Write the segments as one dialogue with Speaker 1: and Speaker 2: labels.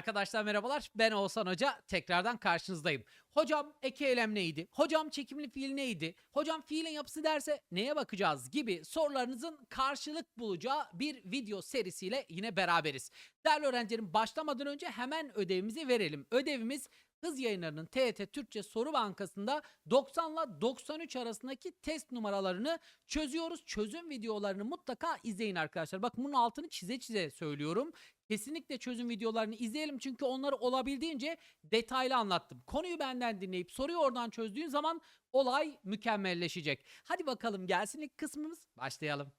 Speaker 1: Arkadaşlar merhabalar. Ben Oğuzhan Hoca. Tekrardan karşınızdayım. Hocam eki eylem neydi? Hocam çekimli fiil neydi? Hocam fiilin yapısı derse neye bakacağız gibi sorularınızın karşılık bulacağı bir video serisiyle yine beraberiz. Değerli öğrencilerim başlamadan önce hemen ödevimizi verelim. Ödevimiz Hız Yayınları'nın TET Türkçe Soru Bankası'nda 90 ile 93 arasındaki test numaralarını çözüyoruz. Çözüm videolarını mutlaka izleyin arkadaşlar. Bakın bunun altını çize çize söylüyorum. Kesinlikle çözüm videolarını izleyelim çünkü onları olabildiğince detaylı anlattım. Konuyu benden dinleyip soruyu oradan çözdüğün zaman olay mükemmelleşecek. Hadi bakalım gelsin ilk kısmımız. Başlayalım.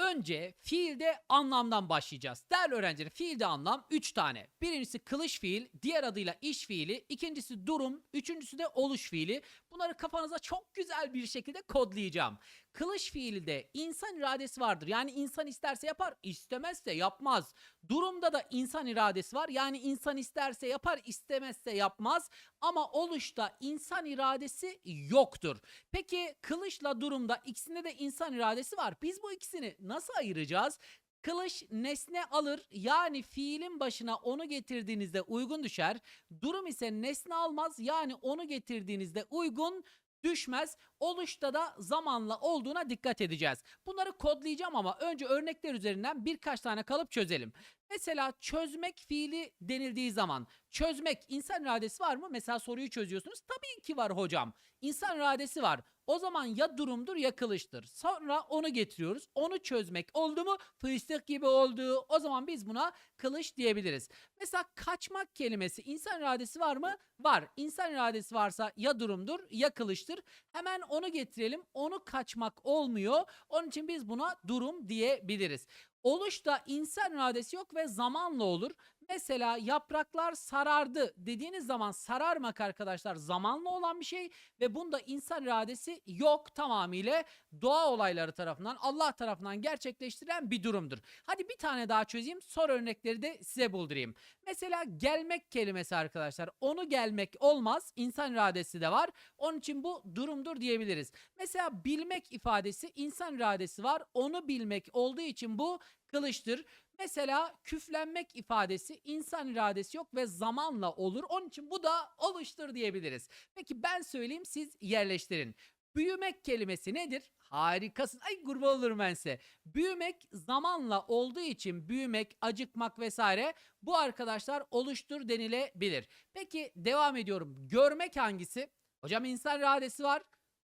Speaker 1: Önce fiilde anlamdan başlayacağız. Değerli öğrenciler fiilde anlam 3 tane. Birincisi kılış fiil, diğer adıyla iş fiili, ikincisi durum, üçüncüsü de oluş fiili. Bunları kafanıza çok güzel bir şekilde kodlayacağım. Kılış fiilde insan iradesi vardır. Yani insan isterse yapar, istemezse yapmaz. Durumda da insan iradesi var. Yani insan isterse yapar, istemezse yapmaz. Ama oluşta insan iradesi yoktur. Peki kılıçla durumda ikisinde de insan iradesi var. Biz bu ikisini nasıl ayıracağız? Kılıç nesne alır yani fiilin başına onu getirdiğinizde uygun düşer. Durum ise nesne almaz yani onu getirdiğinizde uygun düşmez. Oluşta da zamanla olduğuna dikkat edeceğiz. Bunları kodlayacağım ama önce örnekler üzerinden birkaç tane kalıp çözelim. Mesela çözmek fiili denildiği zaman çözmek insan iradesi var mı? Mesela soruyu çözüyorsunuz. Tabii ki var hocam. İnsan iradesi var. O zaman ya durumdur ya kılıçtır. Sonra onu getiriyoruz. Onu çözmek oldu mu? Fıstık gibi oldu. O zaman biz buna kılıç diyebiliriz. Mesela kaçmak kelimesi insan iradesi var mı? Var. İnsan iradesi varsa ya durumdur ya kılıçtır. Hemen onu getirelim. Onu kaçmak olmuyor. Onun için biz buna durum diyebiliriz. Oluşta insan iradesi yok ve zamanla olur. Mesela yapraklar sarardı dediğiniz zaman sararmak arkadaşlar zamanla olan bir şey ve bunda insan iradesi yok tamamıyla doğa olayları tarafından Allah tarafından gerçekleştirilen bir durumdur. Hadi bir tane daha çözeyim soru örnekleri de size buldurayım. Mesela gelmek kelimesi arkadaşlar onu gelmek olmaz insan iradesi de var onun için bu durumdur diyebiliriz. Mesela bilmek ifadesi insan iradesi var onu bilmek olduğu için bu kılıçtır. Mesela küflenmek ifadesi insan iradesi yok ve zamanla olur. Onun için bu da oluştur diyebiliriz. Peki ben söyleyeyim siz yerleştirin. Büyümek kelimesi nedir? Harikasın. Ay kurban olurum ben size. Büyümek zamanla olduğu için büyümek, acıkmak vesaire bu arkadaşlar oluştur denilebilir. Peki devam ediyorum. Görmek hangisi? Hocam insan iradesi var.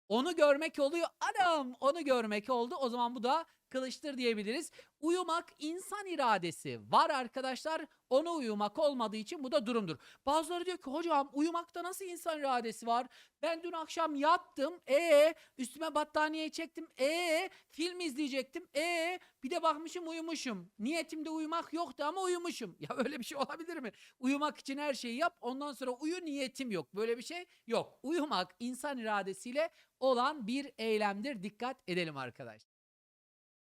Speaker 1: Onu görmek oluyor. Adam onu görmek oldu. O zaman bu da kılıçtır diyebiliriz. Uyumak insan iradesi var arkadaşlar. Ona uyumak olmadığı için bu da durumdur. Bazıları diyor ki hocam uyumakta nasıl insan iradesi var? Ben dün akşam yattım. E üstüme battaniyeyi çektim. E film izleyecektim. E bir de bakmışım uyumuşum. Niyetimde uyumak yoktu ama uyumuşum. Ya öyle bir şey olabilir mi? Uyumak için her şeyi yap. Ondan sonra uyu niyetim yok. Böyle bir şey yok. Uyumak insan iradesiyle olan bir eylemdir. Dikkat edelim arkadaşlar.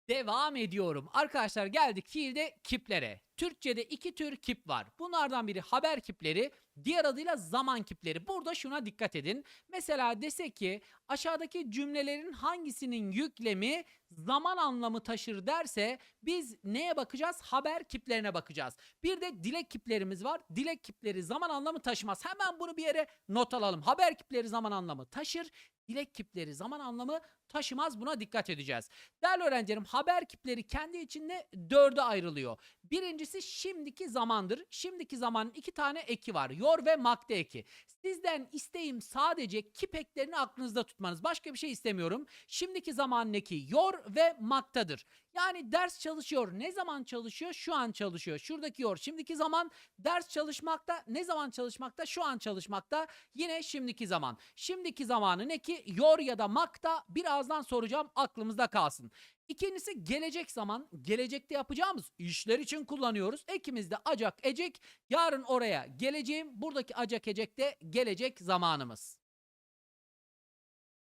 Speaker 1: Devam ediyorum. Arkadaşlar geldik fiilde kiplere. Türkçe'de iki tür kip var. Bunlardan biri haber kipleri, diğer adıyla zaman kipleri. Burada şuna dikkat edin. Mesela dese ki aşağıdaki cümlelerin hangisinin yüklemi zaman anlamı taşır derse biz neye bakacağız? Haber kiplerine bakacağız. Bir de dilek kiplerimiz var. Dilek kipleri zaman anlamı taşımaz. Hemen bunu bir yere not alalım. Haber kipleri zaman anlamı taşır. Dilek kipleri zaman anlamı taşımaz. Buna dikkat edeceğiz. Değerli öğrencilerim haber kipleri kendi içinde dörde ayrılıyor. Birincisi şimdiki zamandır. Şimdiki zamanın iki tane eki var. Yor ve makde eki. Sizden isteğim sadece kip eklerini aklınızda tutmanız. Başka bir şey istemiyorum. Şimdiki zamanın eki yor ve maktadır. Yani ders çalışıyor. Ne zaman çalışıyor? Şu an çalışıyor. Şuradaki yor. Şimdiki zaman ders çalışmakta. Ne zaman çalışmakta? Şu an çalışmakta. Yine şimdiki zaman. Şimdiki zamanın eki yor ya da makta. Birazdan soracağım aklımızda kalsın. İkincisi gelecek zaman. Gelecekte yapacağımız işler için kullanıyoruz. Ekimizde acak ecek. Yarın oraya geleceğim. Buradaki acak ecek de gelecek zamanımız.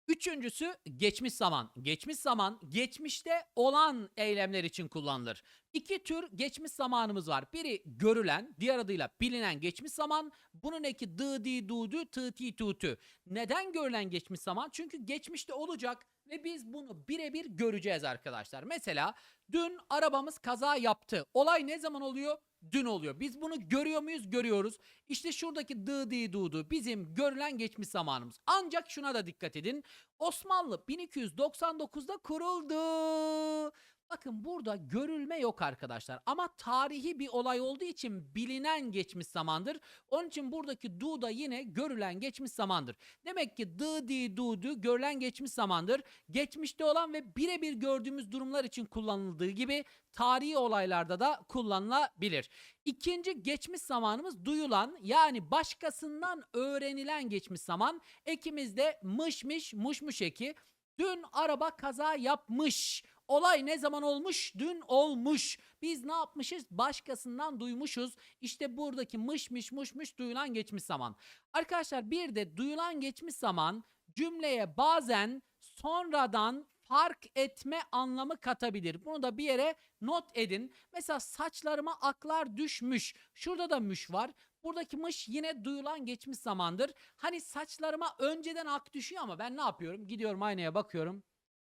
Speaker 1: Üçüncüsü geçmiş zaman. Geçmiş zaman geçmişte olan eylemler için kullanılır. İki tür geçmiş zamanımız var. Biri görülen, diğer adıyla bilinen geçmiş zaman. Bunun eki dı di du tı ti tu tü. Neden görülen geçmiş zaman? Çünkü geçmişte olacak ve biz bunu birebir göreceğiz arkadaşlar. Mesela dün arabamız kaza yaptı. Olay ne zaman oluyor? dün oluyor. Biz bunu görüyor muyuz? Görüyoruz. İşte şuradaki dı di dudu bizim görülen geçmiş zamanımız. Ancak şuna da dikkat edin. Osmanlı 1299'da kuruldu. Bakın burada görülme yok arkadaşlar ama tarihi bir olay olduğu için bilinen geçmiş zamandır. Onun için buradaki du da yine görülen geçmiş zamandır. Demek ki dı di du du görülen geçmiş zamandır. Geçmişte olan ve birebir gördüğümüz durumlar için kullanıldığı gibi tarihi olaylarda da kullanılabilir. İkinci geçmiş zamanımız duyulan yani başkasından öğrenilen geçmiş zaman. Ekimizde mışmış muşmuş eki. Dün araba kaza yapmış. Olay ne zaman olmuş? Dün olmuş. Biz ne yapmışız? Başkasından duymuşuz. İşte buradaki mışmış muşmuş duyulan geçmiş zaman. Arkadaşlar bir de duyulan geçmiş zaman cümleye bazen sonradan fark etme anlamı katabilir. Bunu da bir yere not edin. Mesela saçlarıma aklar düşmüş. Şurada da müş var. Buradaki mış yine duyulan geçmiş zamandır. Hani saçlarıma önceden ak düşüyor ama ben ne yapıyorum? Gidiyorum aynaya bakıyorum.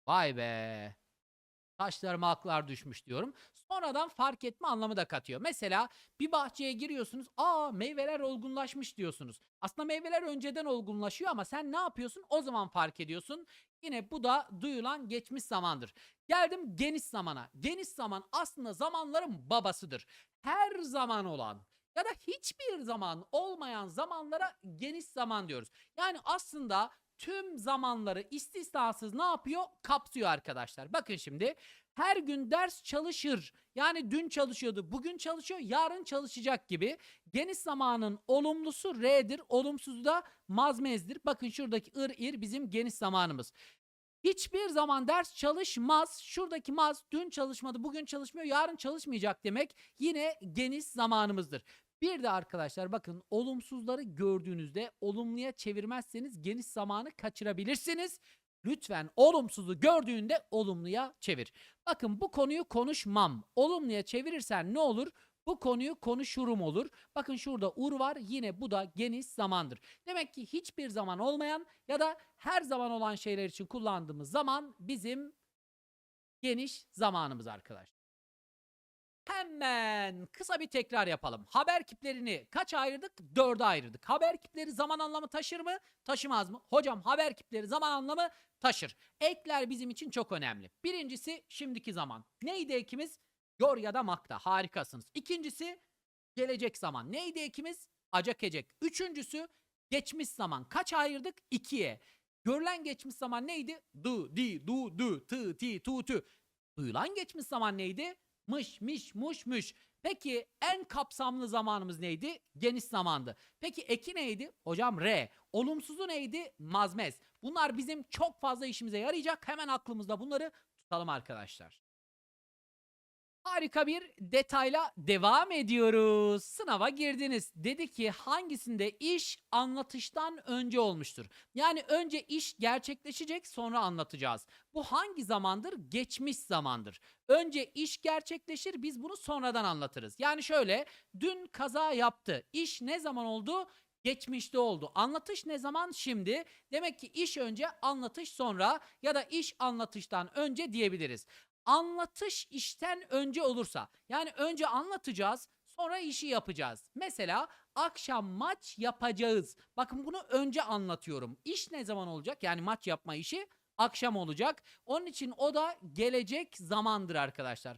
Speaker 1: Vay be. Saçlarıma aklar düşmüş diyorum. Sonradan fark etme anlamı da katıyor. Mesela bir bahçeye giriyorsunuz. Aa meyveler olgunlaşmış diyorsunuz. Aslında meyveler önceden olgunlaşıyor ama sen ne yapıyorsun? O zaman fark ediyorsun. Yine bu da duyulan geçmiş zamandır. Geldim geniş zamana. Geniş zaman aslında zamanların babasıdır. Her zaman olan ya da hiçbir zaman olmayan zamanlara geniş zaman diyoruz. Yani aslında tüm zamanları istisnasız ne yapıyor? Kapsıyor arkadaşlar. Bakın şimdi her gün ders çalışır. Yani dün çalışıyordu, bugün çalışıyor, yarın çalışacak gibi. Geniş zamanın olumlusu R'dir, olumsuzu da mazmezdir. Bakın şuradaki ır ir bizim geniş zamanımız. Hiçbir zaman ders çalışmaz. Şuradaki maz dün çalışmadı, bugün çalışmıyor, yarın çalışmayacak demek yine geniş zamanımızdır. Bir de arkadaşlar bakın olumsuzları gördüğünüzde olumluya çevirmezseniz geniş zamanı kaçırabilirsiniz. Lütfen olumsuzu gördüğünde olumluya çevir. Bakın bu konuyu konuşmam. Olumluya çevirirsen ne olur? Bu konuyu konuşurum olur. Bakın şurada ur var. Yine bu da geniş zamandır. Demek ki hiçbir zaman olmayan ya da her zaman olan şeyler için kullandığımız zaman bizim geniş zamanımız arkadaşlar. Hemen kısa bir tekrar yapalım. Haber kiplerini kaç ayırdık? Dörde ayırdık. Haber kipleri zaman anlamı taşır mı? Taşımaz mı? Hocam haber kipleri zaman anlamı taşır. Ekler bizim için çok önemli. Birincisi şimdiki zaman. Neydi ekimiz? Yor ya da makta. Harikasınız. İkincisi gelecek zaman. Neydi ekimiz? Acak ecek. Üçüncüsü geçmiş zaman. Kaç ayırdık? İkiye. Görülen geçmiş zaman neydi? Du, di, du, du, tı, ti, tu, tü. Duyulan geçmiş zaman neydi? Mış, miş, muş, müş. Peki en kapsamlı zamanımız neydi? Geniş zamandı. Peki eki neydi? Hocam re. Olumsuzu neydi? Mazmez. Bunlar bizim çok fazla işimize yarayacak. Hemen aklımızda bunları tutalım arkadaşlar. Harika bir detayla devam ediyoruz. Sınava girdiniz. Dedi ki hangisinde iş anlatıştan önce olmuştur? Yani önce iş gerçekleşecek sonra anlatacağız. Bu hangi zamandır? Geçmiş zamandır. Önce iş gerçekleşir biz bunu sonradan anlatırız. Yani şöyle dün kaza yaptı. İş ne zaman oldu? Geçmişte oldu. Anlatış ne zaman? Şimdi. Demek ki iş önce, anlatış sonra ya da iş anlatıştan önce diyebiliriz anlatış işten önce olursa yani önce anlatacağız sonra işi yapacağız. Mesela akşam maç yapacağız. Bakın bunu önce anlatıyorum. İş ne zaman olacak? Yani maç yapma işi akşam olacak. Onun için o da gelecek zamandır arkadaşlar.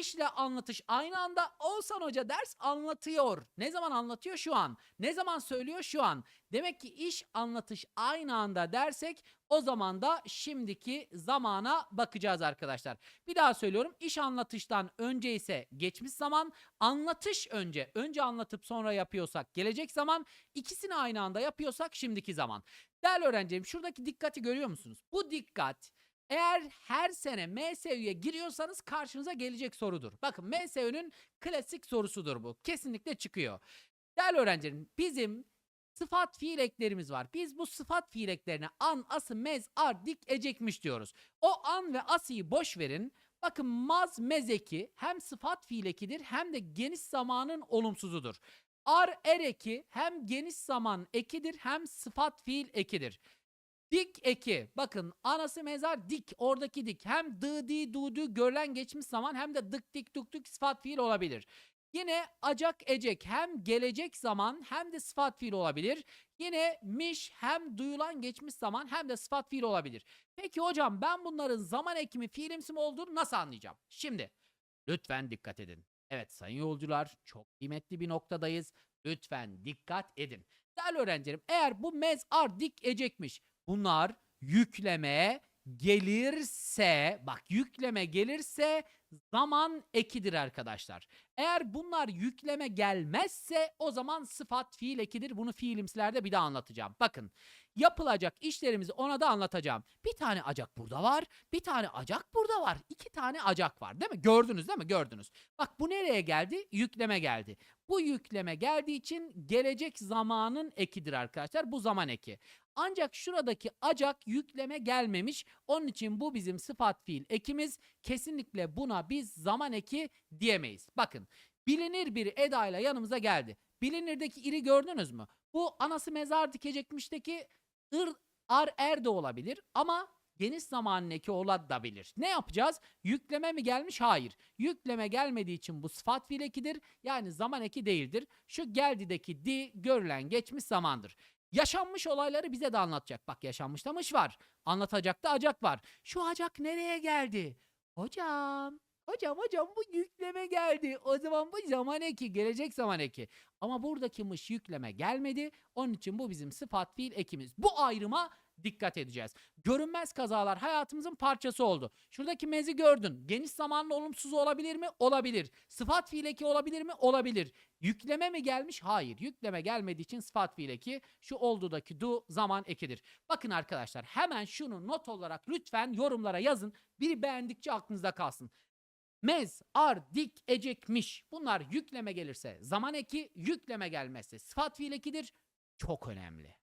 Speaker 1: İşle anlatış aynı anda Oğuzhan Hoca ders anlatıyor. Ne zaman anlatıyor? Şu an. Ne zaman söylüyor? Şu an. Demek ki iş anlatış aynı anda dersek o zaman da şimdiki zamana bakacağız arkadaşlar. Bir daha söylüyorum. İş anlatıştan önce ise geçmiş zaman, anlatış önce. Önce anlatıp sonra yapıyorsak gelecek zaman, ikisini aynı anda yapıyorsak şimdiki zaman. Değerli öğrencilerim şuradaki dikkati görüyor musunuz? Bu dikkat eğer her sene MSÜ'ye giriyorsanız karşınıza gelecek sorudur. Bakın MSÜ'nün klasik sorusudur bu. Kesinlikle çıkıyor. Değerli öğrencilerim bizim sıfat fiil eklerimiz var. Biz bu sıfat fiil eklerine an, ası, mez, ar, dik, ecekmiş diyoruz. O an ve asıyı boş verin. Bakın maz, mez eki hem sıfat fiil ekidir hem de geniş zamanın olumsuzudur. Ar, er eki hem geniş zaman ekidir hem sıfat fiil ekidir. Dik eki. Bakın anası mezar dik. Oradaki dik. Hem dı di du du görülen geçmiş zaman hem de dık dik duk duk sıfat fiil olabilir. Yine acak ecek hem gelecek zaman hem de sıfat fiil olabilir. Yine miş hem duyulan geçmiş zaman hem de sıfat fiil olabilir. Peki hocam ben bunların zaman ekimi fiilimsi mi olduğunu nasıl anlayacağım? Şimdi lütfen dikkat edin. Evet sayın yolcular çok kıymetli bir noktadayız. Lütfen dikkat edin. Değerli öğrencilerim eğer bu mez ar dik ecekmiş bunlar yükleme gelirse bak yükleme gelirse zaman ekidir arkadaşlar. Eğer bunlar yükleme gelmezse o zaman sıfat fiil ekidir. Bunu fiilimsilerde bir daha anlatacağım. Bakın yapılacak işlerimizi ona da anlatacağım. Bir tane acak burada var. Bir tane acak burada var. iki tane acak var değil mi? Gördünüz değil mi? Gördünüz. Bak bu nereye geldi? Yükleme geldi. Bu yükleme geldiği için gelecek zamanın ekidir arkadaşlar. Bu zaman eki. Ancak şuradaki acak yükleme gelmemiş. Onun için bu bizim sıfat fiil ekimiz. Kesinlikle buna biz zaman eki diyemeyiz. Bakın bilinir bir edayla yanımıza geldi. Bilinirdeki iri gördünüz mü? Bu anası mezar dikecekmişteki ır, ar, er de olabilir ama geniş zamanın eki olabilir. Ne yapacağız? Yükleme mi gelmiş? Hayır. Yükleme gelmediği için bu sıfat fiil ekidir. Yani zaman eki değildir. Şu geldideki di görülen geçmiş zamandır. Yaşanmış olayları bize de anlatacak. Bak yaşanmışlamış var. Anlatacak da acak var. Şu acak nereye geldi? Hocam, hocam hocam bu yükleme geldi. O zaman bu zaman eki, gelecek zaman eki. Ama buradaki mış yükleme gelmedi. Onun için bu bizim sıfat fiil ekimiz. Bu ayrıma dikkat edeceğiz. Görünmez kazalar hayatımızın parçası oldu. Şuradaki mezi gördün. Geniş zamanlı olumsuz olabilir mi? Olabilir. Sıfat fiil eki olabilir mi? Olabilir. Yükleme mi gelmiş? Hayır. Yükleme gelmediği için sıfat fiil eki şu oldudaki du zaman ekidir. Bakın arkadaşlar hemen şunu not olarak lütfen yorumlara yazın. Biri beğendikçe aklınızda kalsın. Mez, ar, dik, ecekmiş. Bunlar yükleme gelirse zaman eki, yükleme gelmezse sıfat fiil ekidir. Çok önemli.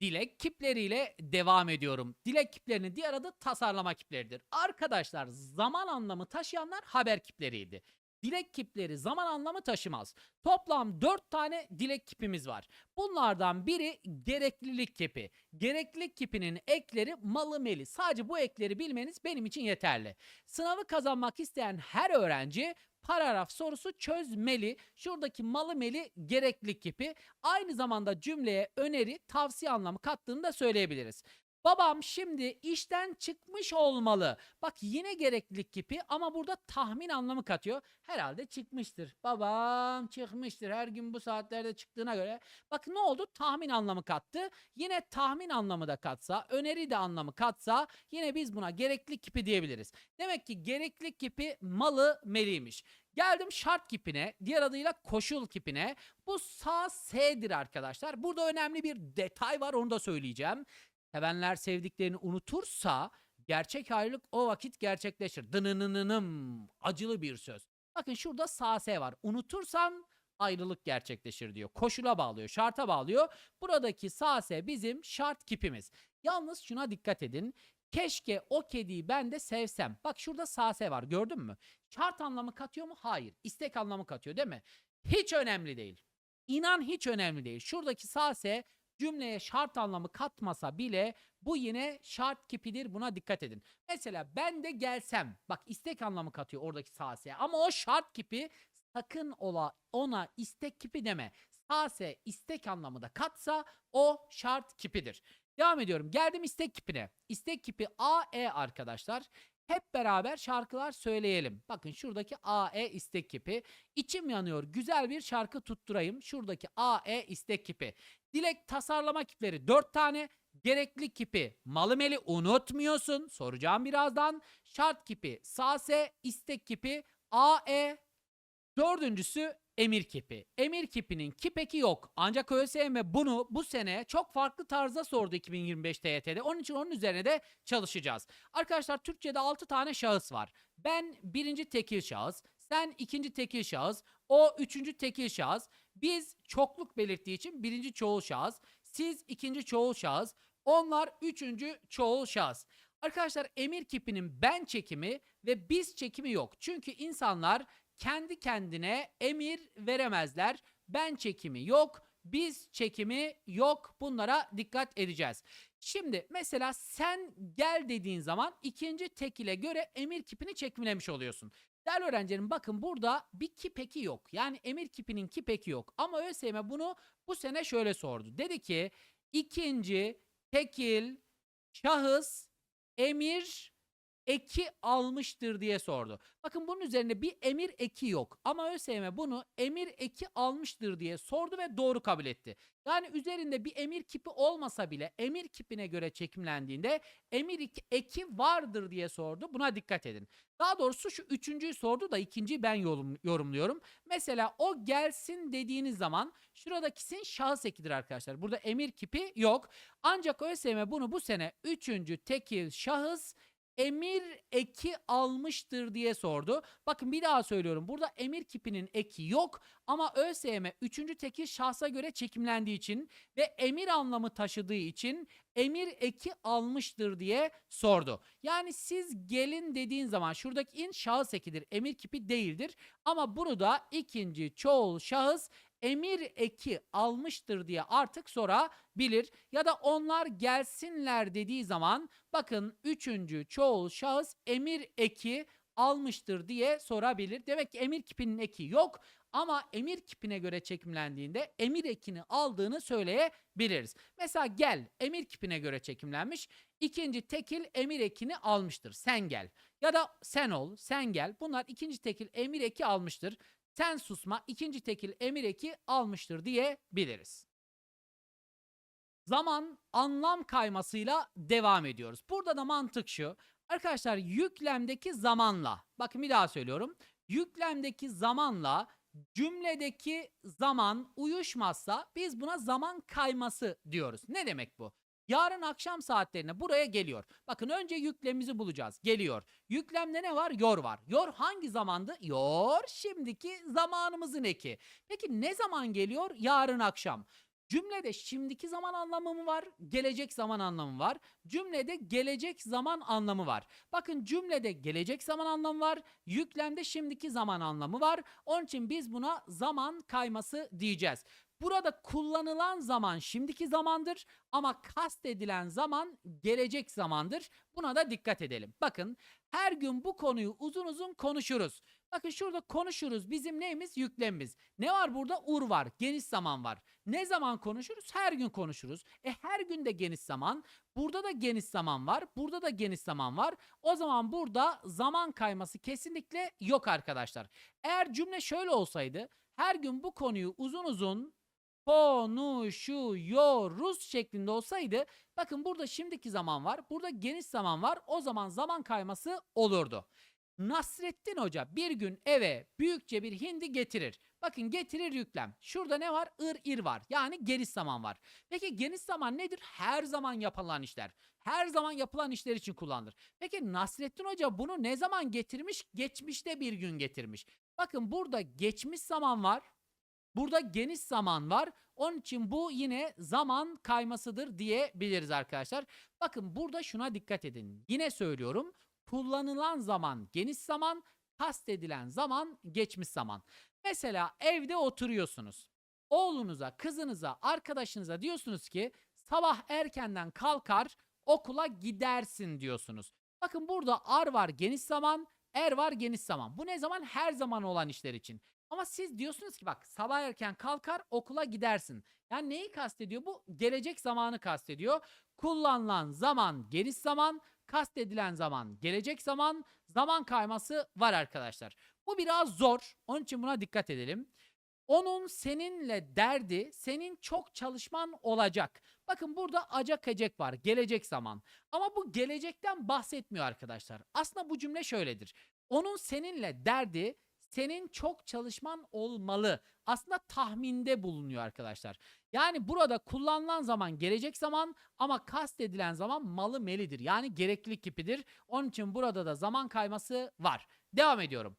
Speaker 1: Dilek kipleriyle devam ediyorum. Dilek kiplerinin diğer adı tasarlama kipleridir. Arkadaşlar zaman anlamı taşıyanlar haber kipleriydi. Dilek kipleri zaman anlamı taşımaz. Toplam 4 tane dilek kipimiz var. Bunlardan biri gereklilik kipi. Gereklilik kipinin ekleri malı meli. Sadece bu ekleri bilmeniz benim için yeterli. Sınavı kazanmak isteyen her öğrenci paragraf sorusu çözmeli. Şuradaki malı meli gereklilik kipi. Aynı zamanda cümleye öneri, tavsiye anlamı kattığını da söyleyebiliriz. Babam şimdi işten çıkmış olmalı. Bak yine gereklilik kipi ama burada tahmin anlamı katıyor. Herhalde çıkmıştır. Babam çıkmıştır. Her gün bu saatlerde çıktığına göre. Bak ne oldu? Tahmin anlamı kattı. Yine tahmin anlamı da katsa, öneri de anlamı katsa yine biz buna gereklilik kipi diyebiliriz. Demek ki gereklilik kipi malı meliymiş. Geldim şart kipine, diğer adıyla koşul kipine. Bu sağ S'dir arkadaşlar. Burada önemli bir detay var onu da söyleyeceğim. Sevenler sevdiklerini unutursa gerçek ayrılık o vakit gerçekleşir. Dınınınınım acılı bir söz. Bakın şurada sağ S var. Unutursan ayrılık gerçekleşir diyor. Koşula bağlıyor, şarta bağlıyor. Buradaki sağ S bizim şart kipimiz. Yalnız şuna dikkat edin. Keşke o kediyi ben de sevsem. Bak şurada sağ S var gördün mü? Şart anlamı katıyor mu? Hayır. İstek anlamı katıyor değil mi? Hiç önemli değil. İnan hiç önemli değil. Şuradaki sağ S cümleye şart anlamı katmasa bile bu yine şart kipidir. Buna dikkat edin. Mesela ben de gelsem. Bak istek anlamı katıyor oradaki sağ S. Ama o şart kipi sakın ola ona istek kipi deme. Sağ S istek anlamı da katsa o şart kipidir. Devam ediyorum. Geldim istek kipine. İstek kipi A, E arkadaşlar. Hep beraber şarkılar söyleyelim. Bakın şuradaki A, E istek kipi. İçim yanıyor. Güzel bir şarkı tutturayım. Şuradaki A, E istek kipi. Dilek tasarlama kipleri 4 tane. Gerekli kipi malı meli unutmuyorsun. Soracağım birazdan. Şart kipi sase, istek kipi A, E. Dördüncüsü emir kipi. Emir kipinin kipeki yok. Ancak ÖSYM bunu bu sene çok farklı tarzda sordu 2025 TYT'de. Onun için onun üzerine de çalışacağız. Arkadaşlar Türkçe'de 6 tane şahıs var. Ben birinci tekil şahıs, sen ikinci tekil şahıs, o üçüncü tekil şahıs. Biz çokluk belirttiği için birinci çoğul şahıs, siz ikinci çoğul şahıs, onlar üçüncü çoğul şahıs. Arkadaşlar emir kipinin ben çekimi ve biz çekimi yok. Çünkü insanlar kendi kendine emir veremezler. Ben çekimi yok, biz çekimi yok. Bunlara dikkat edeceğiz. Şimdi mesela sen gel dediğin zaman ikinci tekile göre emir kipini çekimlemiş oluyorsun. Değerli öğrencilerim bakın burada bir kip eki yok. Yani emir kipinin kip eki yok. Ama ÖSYM bunu bu sene şöyle sordu. Dedi ki ikinci tekil şahıs emir eki almıştır diye sordu. Bakın bunun üzerine bir emir eki yok. Ama ÖSYM bunu emir eki almıştır diye sordu ve doğru kabul etti. Yani üzerinde bir emir kipi olmasa bile emir kipine göre çekimlendiğinde emir eki vardır diye sordu. Buna dikkat edin. Daha doğrusu şu üçüncüyü sordu da ikinciyi ben yorum- yorumluyorum. Mesela o gelsin dediğiniz zaman şuradakisin şahıs ekidir arkadaşlar. Burada emir kipi yok. Ancak ÖSYM bunu bu sene üçüncü tekil şahıs emir eki almıştır diye sordu. Bakın bir daha söylüyorum. Burada emir kipinin eki yok ama ÖSYM 3. tekil şahsa göre çekimlendiği için ve emir anlamı taşıdığı için emir eki almıştır diye sordu. Yani siz gelin dediğin zaman şuradaki in şahıs ekidir. Emir kipi değildir. Ama bunu da ikinci çoğul şahıs emir eki almıştır diye artık sorabilir. Ya da onlar gelsinler dediği zaman bakın üçüncü çoğul şahıs emir eki almıştır diye sorabilir. Demek ki emir kipinin eki yok ama emir kipine göre çekimlendiğinde emir ekini aldığını söyleyebiliriz. Mesela gel emir kipine göre çekimlenmiş. İkinci tekil emir ekini almıştır. Sen gel. Ya da sen ol, sen gel. Bunlar ikinci tekil emir eki almıştır. Sen susma ikinci tekil emir eki almıştır diyebiliriz. Zaman anlam kaymasıyla devam ediyoruz. Burada da mantık şu. Arkadaşlar yüklemdeki zamanla, bakın bir daha söylüyorum. Yüklemdeki zamanla cümledeki zaman uyuşmazsa biz buna zaman kayması diyoruz. Ne demek bu? Yarın akşam saatlerine buraya geliyor. Bakın önce yüklemimizi bulacağız. Geliyor. Yüklemde ne var? Yor var. Yor hangi zamandı? Yor şimdiki zamanımızın eki. Peki ne zaman geliyor? Yarın akşam. Cümlede şimdiki zaman anlamı mı var? Gelecek zaman anlamı var. Cümlede gelecek zaman anlamı var. Bakın cümlede gelecek zaman anlamı var. Yüklemde şimdiki zaman anlamı var. Onun için biz buna zaman kayması diyeceğiz. Burada kullanılan zaman şimdiki zamandır ama kastedilen zaman gelecek zamandır. Buna da dikkat edelim. Bakın her gün bu konuyu uzun uzun konuşuruz. Bakın şurada konuşuruz. Bizim neyimiz? Yüklemimiz. Ne var burada? Ur var. Geniş zaman var. Ne zaman konuşuruz? Her gün konuşuruz. E her gün de geniş zaman. Burada da geniş zaman var. Burada da geniş zaman var. O zaman burada zaman kayması kesinlikle yok arkadaşlar. Eğer cümle şöyle olsaydı her gün bu konuyu uzun uzun konuşuyoruz şeklinde olsaydı bakın burada şimdiki zaman var. Burada geniş zaman var. O zaman zaman kayması olurdu. Nasrettin Hoca bir gün eve büyükçe bir hindi getirir. Bakın getirir yüklem. Şurada ne var? Ir ir var. Yani geniş zaman var. Peki geniş zaman nedir? Her zaman yapılan işler. Her zaman yapılan işler için kullanılır. Peki Nasrettin Hoca bunu ne zaman getirmiş? Geçmişte bir gün getirmiş. Bakın burada geçmiş zaman var. Burada geniş zaman var. Onun için bu yine zaman kaymasıdır diyebiliriz arkadaşlar. Bakın burada şuna dikkat edin. Yine söylüyorum. Kullanılan zaman geniş zaman, kastedilen zaman geçmiş zaman. Mesela evde oturuyorsunuz. Oğlunuza, kızınıza, arkadaşınıza diyorsunuz ki sabah erkenden kalkar okula gidersin diyorsunuz. Bakın burada ar var geniş zaman, er var geniş zaman. Bu ne zaman? Her zaman olan işler için. Ama siz diyorsunuz ki bak sabah erken kalkar okula gidersin. Yani neyi kastediyor? Bu gelecek zamanı kastediyor. Kullanılan zaman geniş zaman, kastedilen zaman gelecek zaman, zaman kayması var arkadaşlar. Bu biraz zor. Onun için buna dikkat edelim. Onun seninle derdi senin çok çalışman olacak. Bakın burada acak ecek var. Gelecek zaman. Ama bu gelecekten bahsetmiyor arkadaşlar. Aslında bu cümle şöyledir. Onun seninle derdi senin çok çalışman olmalı. Aslında tahminde bulunuyor arkadaşlar. Yani burada kullanılan zaman gelecek zaman ama kastedilen zaman malı melidir. Yani gereklilik kipidir. Onun için burada da zaman kayması var. Devam ediyorum.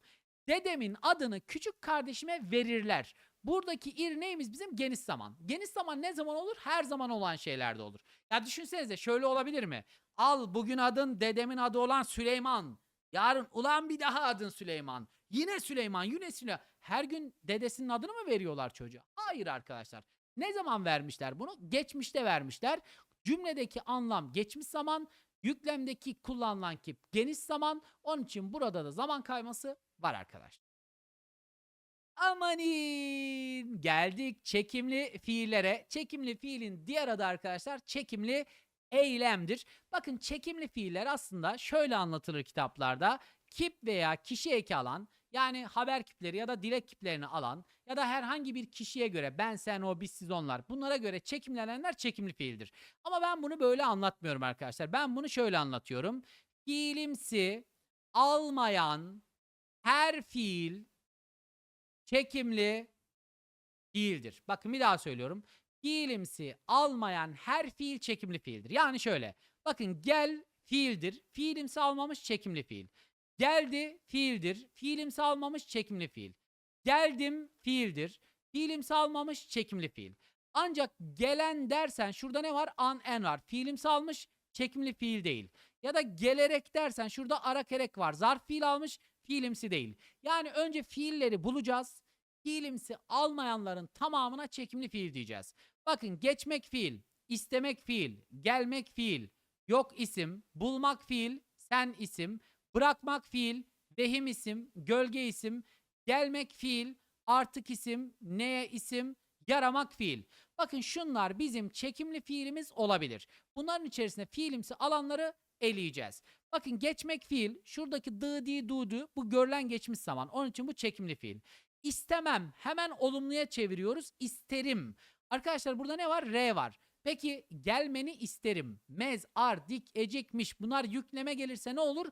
Speaker 1: Dedemin adını küçük kardeşime verirler. Buradaki ir neyimiz bizim? Geniş zaman. Geniş zaman ne zaman olur? Her zaman olan şeylerde olur. Ya düşünsenize şöyle olabilir mi? Al bugün adın dedemin adı olan Süleyman. Yarın ulan bir daha adın Süleyman. Yine Süleyman, yine Süleyman. Her gün dedesinin adını mı veriyorlar çocuğa? Hayır arkadaşlar. Ne zaman vermişler bunu? Geçmişte vermişler. Cümledeki anlam geçmiş zaman, Yüklemdeki kullanılan kip geniş zaman. Onun için burada da zaman kayması var arkadaşlar. Amanin geldik çekimli fiillere. Çekimli fiilin diğer adı arkadaşlar çekimli eylemdir. Bakın çekimli fiiller aslında şöyle anlatılır kitaplarda. Kip veya kişi eki alan yani haber kipleri ya da dilek kiplerini alan ya da herhangi bir kişiye göre ben sen o biz siz onlar bunlara göre çekimlenenler çekimli fiildir. Ama ben bunu böyle anlatmıyorum arkadaşlar. Ben bunu şöyle anlatıyorum. Fiilimsi almayan her fiil çekimli fiildir. Bakın bir daha söylüyorum. Fiilimsi almayan her fiil çekimli fiildir. Yani şöyle. Bakın gel fiildir. Fiilimsi almamış çekimli fiil. Geldi fiildir. Fiilimsi almamış çekimli fiil. Geldim fiildir. Fiilimsi almamış çekimli fiil. Ancak gelen dersen şurada ne var? An en var. Fiilimsi almış çekimli fiil değil. Ya da gelerek dersen şurada ara kerek var. Zarf fiil almış fiilimsi değil. Yani önce fiilleri bulacağız. Fiilimsi almayanların tamamına çekimli fiil diyeceğiz. Bakın geçmek fiil, istemek fiil, gelmek fiil, yok isim, bulmak fiil, sen isim, bırakmak fiil, vehim isim, gölge isim, gelmek fiil, artık isim, neye isim, yaramak fiil. Bakın şunlar bizim çekimli fiilimiz olabilir. Bunların içerisinde fiilimsi alanları eleyeceğiz. Bakın geçmek fiil, şuradaki dı di du bu görülen geçmiş zaman. Onun için bu çekimli fiil. İstemem hemen olumluya çeviriyoruz. İsterim. Arkadaşlar burada ne var? R var. Peki gelmeni isterim. Mez, ar, dik, ecekmiş bunlar yükleme gelirse ne olur?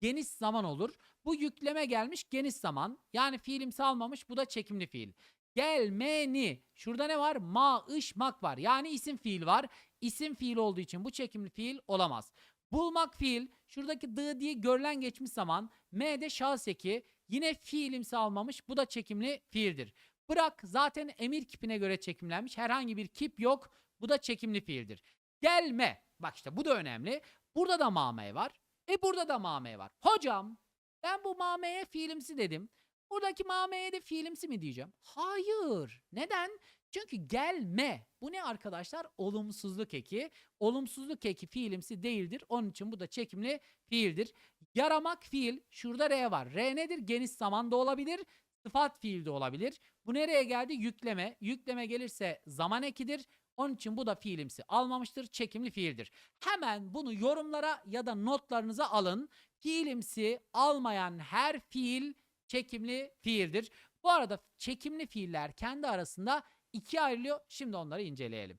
Speaker 1: Geniş zaman olur. Bu yükleme gelmiş geniş zaman. Yani fiilimsi almamış bu da çekimli fiil. Gelmeni. Şurada ne var? Ma, ış, mak var. Yani isim fiil var. İsim fiil olduğu için bu çekimli fiil olamaz. Bulmak fiil. Şuradaki dı diye görülen geçmiş zaman. M'de şahıs eki. Yine fiilimsi almamış. Bu da çekimli fiildir. Bırak zaten emir kipine göre çekimlenmiş. Herhangi bir kip yok. Bu da çekimli fiildir. Gelme. Bak işte bu da önemli. Burada da mame var. E burada da mame var. Hocam ben bu mameye fiilimsi dedim. Buradaki mameye de fiilimsi mi diyeceğim? Hayır. Neden? Çünkü gelme. Bu ne arkadaşlar? Olumsuzluk eki. Olumsuzluk eki fiilimsi değildir. Onun için bu da çekimli fiildir. Yaramak fiil. Şurada R var. R nedir? Geniş zamanda olabilir. Sıfat fiil de olabilir. Bu nereye geldi? Yükleme. Yükleme gelirse zaman ekidir. Onun için bu da fiilimsi almamıştır. Çekimli fiildir. Hemen bunu yorumlara ya da notlarınıza alın. Fiilimsi almayan her fiil çekimli fiildir. Bu arada çekimli fiiller kendi arasında ikiye ayrılıyor. Şimdi onları inceleyelim.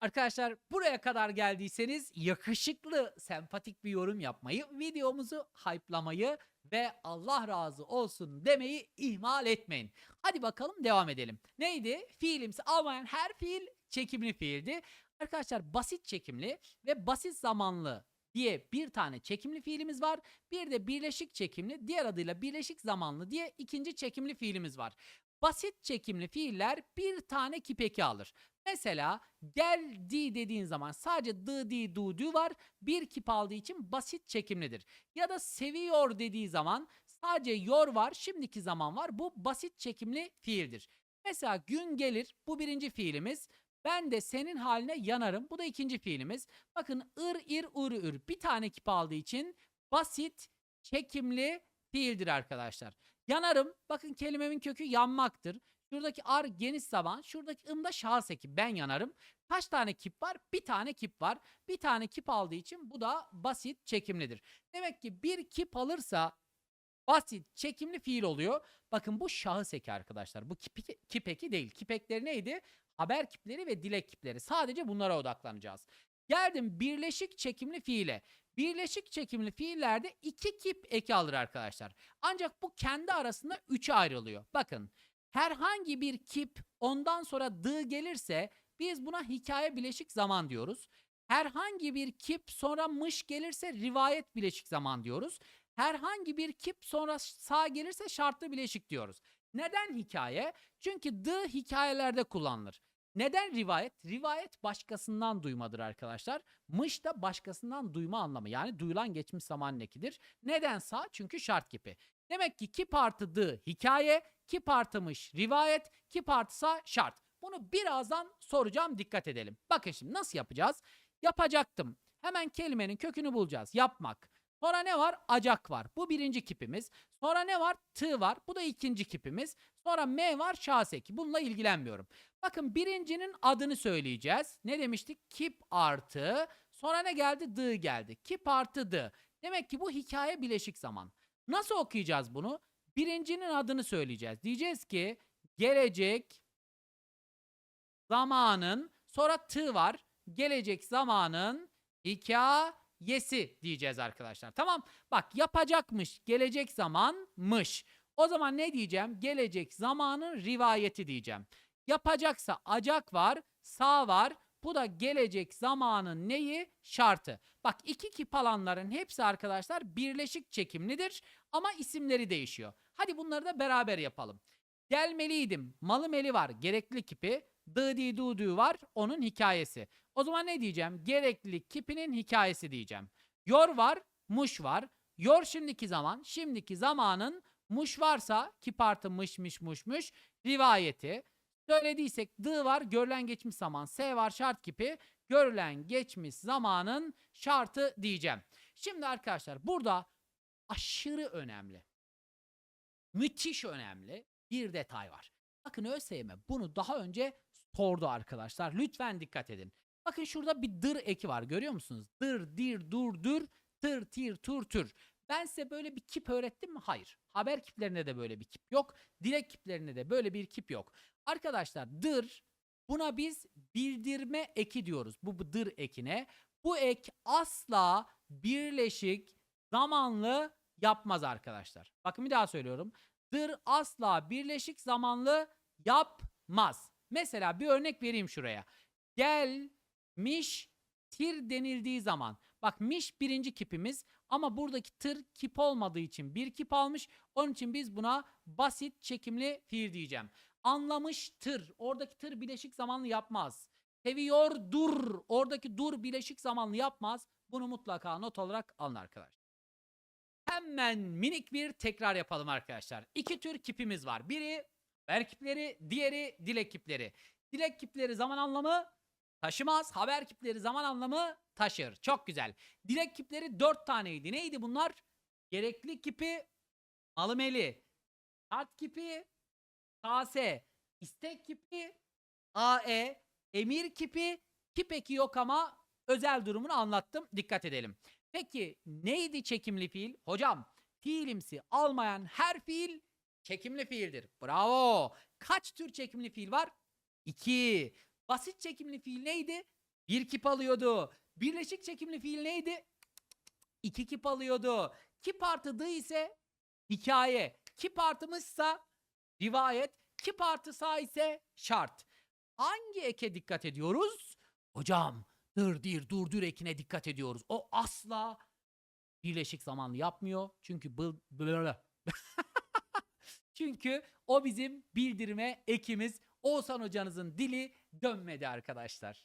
Speaker 1: Arkadaşlar buraya kadar geldiyseniz yakışıklı, sempatik bir yorum yapmayı, videomuzu hype'lamayı ve Allah razı olsun demeyi ihmal etmeyin. Hadi bakalım devam edelim. Neydi? Fiilimsi almayan her fiil çekimli fiildi. Arkadaşlar basit çekimli ve basit zamanlı diye bir tane çekimli fiilimiz var. Bir de birleşik çekimli, diğer adıyla birleşik zamanlı diye ikinci çekimli fiilimiz var. Basit çekimli fiiller bir tane kipeki alır. Mesela geldi dediğin zaman sadece dı di du du var. Bir kip aldığı için basit çekimlidir. Ya da seviyor dediği zaman sadece yor var. Şimdiki zaman var. Bu basit çekimli fiildir. Mesela gün gelir bu birinci fiilimiz. Ben de senin haline yanarım. Bu da ikinci fiilimiz. Bakın ır ir ur ür bir tane kip aldığı için basit çekimli fiildir arkadaşlar. Yanarım. Bakın kelimemin kökü yanmaktır. Şuradaki ar geniş zaman, şuradaki ım da şahıs eki. Ben yanarım. Kaç tane kip var? Bir tane kip var. Bir tane kip aldığı için bu da basit çekimlidir. Demek ki bir kip alırsa basit çekimli fiil oluyor. Bakın bu şahıs eki arkadaşlar. Bu kip, kip eki değil. Kip ekleri neydi? Haber kipleri ve dilek kipleri. Sadece bunlara odaklanacağız. Geldim birleşik çekimli fiile. Birleşik çekimli fiillerde iki kip eki alır arkadaşlar. Ancak bu kendi arasında üçe ayrılıyor. Bakın herhangi bir kip ondan sonra dı gelirse biz buna hikaye bileşik zaman diyoruz. Herhangi bir kip sonra mış gelirse rivayet bileşik zaman diyoruz. Herhangi bir kip sonra sağ gelirse şartlı bileşik diyoruz. Neden hikaye? Çünkü dı hikayelerde kullanılır. Neden rivayet? Rivayet başkasından duymadır arkadaşlar. Mış da başkasından duyma anlamı. Yani duyulan geçmiş zaman nekidir. Neden sağ? Çünkü şart kipi. Demek ki kip artı dı hikaye, kip artımış rivayet, kip artısa şart. Bunu birazdan soracağım dikkat edelim. Bakın şimdi nasıl yapacağız? Yapacaktım. Hemen kelimenin kökünü bulacağız. Yapmak. Sonra ne var? Acak var. Bu birinci kipimiz. Sonra ne var? Tı var. Bu da ikinci kipimiz. Sonra M var şahıs eki. Bununla ilgilenmiyorum. Bakın birincinin adını söyleyeceğiz. Ne demiştik? Kip artı. Sonra ne geldi? Dı geldi. Kip artı dı. Demek ki bu hikaye bileşik zaman. Nasıl okuyacağız bunu? Birincinin adını söyleyeceğiz. Diyeceğiz ki gelecek zamanın sonra tı var. Gelecek zamanın hikayesi diyeceğiz arkadaşlar. Tamam. Bak yapacakmış. Gelecek zamanmış. O zaman ne diyeceğim? Gelecek zamanın rivayeti diyeceğim. Yapacaksa acak var, sağ var. Bu da gelecek zamanın neyi? Şartı. Bak iki kip alanların hepsi arkadaşlar birleşik çekimlidir ama isimleri değişiyor. Hadi bunları da beraber yapalım. Gelmeliydim. Malı meli var. Gerekli kipi. Dı du du var. Onun hikayesi. O zaman ne diyeceğim? Gerekli kipinin hikayesi diyeceğim. Yor var. Muş var. Yor şimdiki zaman. Şimdiki zamanın muş varsa kip artı mış mış muş muş rivayeti. Söylediysek dı var. Görülen geçmiş zaman. S var şart kipi. Görülen geçmiş zamanın şartı diyeceğim. Şimdi arkadaşlar burada aşırı önemli. Müthiş önemli bir detay var. Bakın ÖSYM bunu daha önce sordu arkadaşlar. Lütfen dikkat edin. Bakın şurada bir dır eki var görüyor musunuz? Dır, dir, dur, dür, tır, tir, tur, tür. Ben size böyle bir kip öğrettim mi? Hayır. Haber kiplerinde de böyle bir kip yok. Dilek kiplerinde de böyle bir kip yok. Arkadaşlar dır buna biz bildirme eki diyoruz. Bu dır ekine. Bu ek asla birleşik zamanlı yapmaz arkadaşlar. Bakın bir daha söylüyorum. Dır asla birleşik zamanlı yapmaz. Mesela bir örnek vereyim şuraya. Gelmiş tir denildiği zaman. Bak miş birinci kipimiz ama buradaki tır kip olmadığı için bir kip almış. Onun için biz buna basit çekimli fiil diyeceğim. Anlamıştır. Oradaki tır bileşik zamanlı yapmaz. Seviyor dur. Oradaki dur bileşik zamanlı yapmaz. Bunu mutlaka not olarak alın arkadaşlar. Hemen minik bir tekrar yapalım arkadaşlar. İki tür kipimiz var. Biri haber kipleri, diğeri dilek kipleri. Dilek kipleri zaman anlamı taşımaz. Haber kipleri zaman anlamı taşır. Çok güzel. Dilek kipleri dört taneydi. Neydi bunlar? Gerekli kipi, alımeli. Şart kipi, KS. istek kipi, AE. Emir kipi, kip eki yok ama özel durumunu anlattım. Dikkat edelim. Peki neydi çekimli fiil? Hocam fiilimsi almayan her fiil çekimli fiildir. Bravo. Kaç tür çekimli fiil var? İki. Basit çekimli fiil neydi? Bir kip alıyordu. Birleşik çekimli fiil neydi? İki kip alıyordu. Kip artı ise hikaye. Kip artımışsa rivayet. Kip artı sağ ise şart. Hangi eke dikkat ediyoruz? Hocam dır dir dur dür ekine dikkat ediyoruz. O asla birleşik zamanlı yapmıyor. Çünkü bıl- Çünkü o bizim bildirme ekimiz. Oğuzhan hocanızın dili dönmedi arkadaşlar.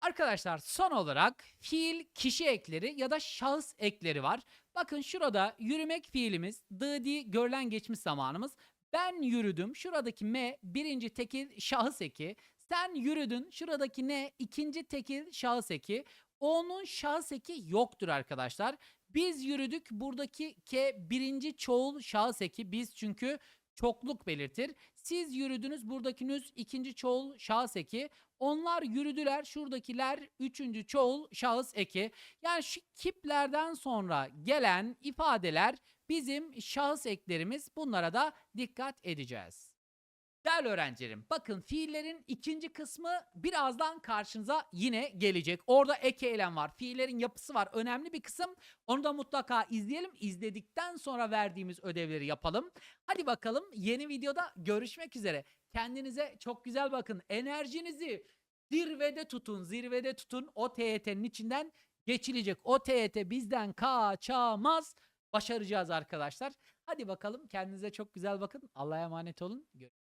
Speaker 1: Arkadaşlar son olarak fiil kişi ekleri ya da şahıs ekleri var. Bakın şurada yürümek fiilimiz, dı görülen geçmiş zamanımız. Ben yürüdüm. Şuradaki M birinci tekil şahıs eki. Sen yürüdün. Şuradaki ne? ikinci tekil şahıs eki. O'nun şahıs eki yoktur arkadaşlar. Biz yürüdük. Buradaki K birinci çoğul şahıs eki. Biz çünkü çokluk belirtir. Siz yürüdünüz. Buradakiniz ikinci çoğul şahıs eki. Onlar yürüdüler. Şuradakiler üçüncü çoğul şahıs eki. Yani şu kiplerden sonra gelen ifadeler bizim şahıs eklerimiz. Bunlara da dikkat edeceğiz. Değerli öğrencilerim bakın fiillerin ikinci kısmı birazdan karşınıza yine gelecek. Orada ek eylem var. Fiillerin yapısı var. Önemli bir kısım. Onu da mutlaka izleyelim. İzledikten sonra verdiğimiz ödevleri yapalım. Hadi bakalım yeni videoda görüşmek üzere. Kendinize çok güzel bakın. Enerjinizi zirvede tutun. Zirvede tutun. O TYT'nin içinden geçilecek. O TYT bizden kaçamaz. Başaracağız arkadaşlar. Hadi bakalım kendinize çok güzel bakın. Allah'a emanet olun. Görüşürüz.